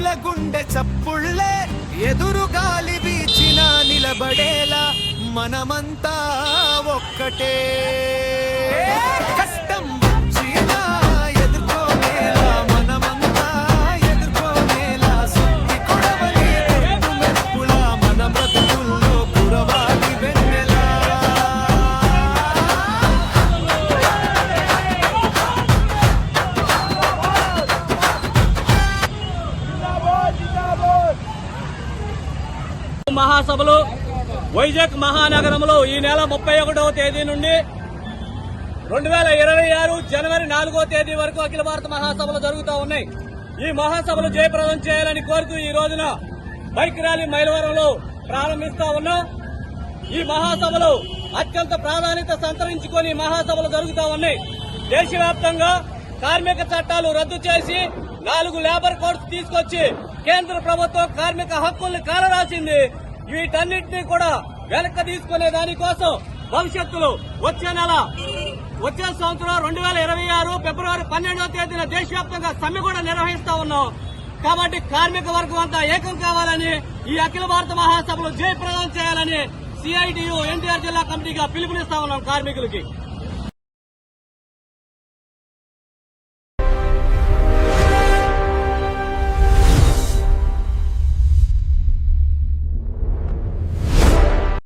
గుండె చప్పుళ్ళే ఎదురు గాలి వీచిన నిలబడేలా మనమంతా ఒక్కటే. మహాసభలు వైజాగ్ మహానగరంలో ఈ నెల ముప్పై ఒకటవ తేదీ నుండి రెండు వేల ఇరవై ఆరు జనవరి నాలుగో తేదీ వరకు అఖిల భారత మహాసభలు జరుగుతూ ఉన్నాయి. ఈ మహాసభలు జయప్రదం చేయాలని కోరుతూ ఈ రోజున బైక్ ర్యాలీ మైలవరంలో ప్రారంభిస్తా ఉన్నా. ఈ మహాసభలు అత్యంత ప్రాధాన్యత సంతరించుకొని మహాసభలు జరుగుతూ ఉన్నాయి. దేశవ్యాప్తంగా కార్మిక చట్టాలు రద్దు చేసి నాలుగు లేబర్ కోడ్స్ తీసుకొచ్చి కేంద్ర ప్రభుత్వం కార్మిక హక్కుల్ని కాలరాసింది. వీటన్నిటినీ కూడా వెనక్కి తీసుకునే దానికోసం భవిష్యత్తులో వచ్చే నెల వచ్చే సంవత్సరం రెండు వేల ఇరవై ఆరు ఫిబ్రవరి పన్నెండవ తేదీన దేశవ్యాప్తంగా సమ్మె కూడా నిర్వహిస్తా ఉన్నాం. కాబట్టి కార్మిక వర్గం అంతా ఏకం కావాలని ఈ అఖిల భారత మహాసభలు జయప్రదం చేయాలని సిఐటియు ఎన్టీఆర్ జిల్లా కమిటీగా పిలుపునిస్తా ఉన్నాం కార్మికులకి.